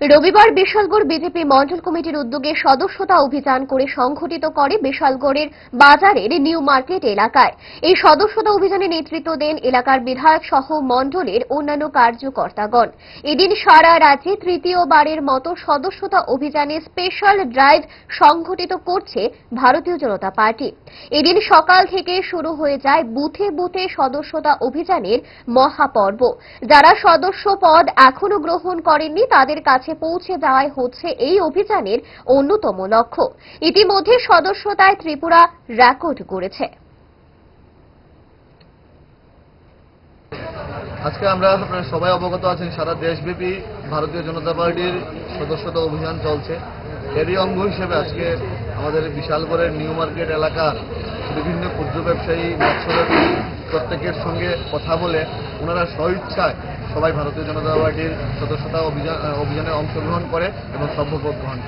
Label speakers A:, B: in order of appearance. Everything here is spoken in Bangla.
A: রবিবার বিশালগড় বিজেপি মন্ডল কমিটির উদ্যোগে সদস্যতা অভিযান করে সংঘটিত করে বিশালগড়ের বাজারের নিউ মার্কেট এলাকায়। এই সদস্যতা অভিযানে নেতৃত্ব দেন এলাকার বিধায়ক সহ মন্ডলের অন্যান্য কার্যকর্তাগণ। এদিন সারা রাজ্যে তৃতীয়বারের মতো সদস্যতা অভিযানে স্পেশাল ড্রাইভ সংঘটিত করছে ভারতীয় জনতা পার্টি। এদিন সকাল থেকে শুরু হয়ে যায় বুথে বুথে সদস্যতা অভিযানের মহাপর্ব। যারা সদস্য পদ এখনও গ্রহণ করেননি, তাদের কাছে পৌঁছে দেওয়াই হচ্ছে এই অভিযানের অন্যতম লক্ষ্য। ইতিমধ্যে সদস্যতায় ত্রিপুরা রেকর্ড করেছে।
B: আজকে আমরা আপনারা সবাই অবগত আছেন, সারা দেশব্যাপী ভারতীয় জনতা পার্টির সদস্যতা অভিযান চলছে। এরই অঙ্গ হিসেবে আজকে আমাদের বিশালগড়ের নিউ মার্কেট এলাকার বিভিন্ন ক্ষুদ্র ব্যবসায়ী মৎস্যব্যাপী প্রত্যেকের সঙ্গে কথা বলে ওনারা স্বইচ্ছায় সবাই ভারতীয় জনতা পার্টির সদস্যতা অভিযান অভিযানে অংশগ্রহণ করে এবং সভ্যপদ গ্রহণ করে।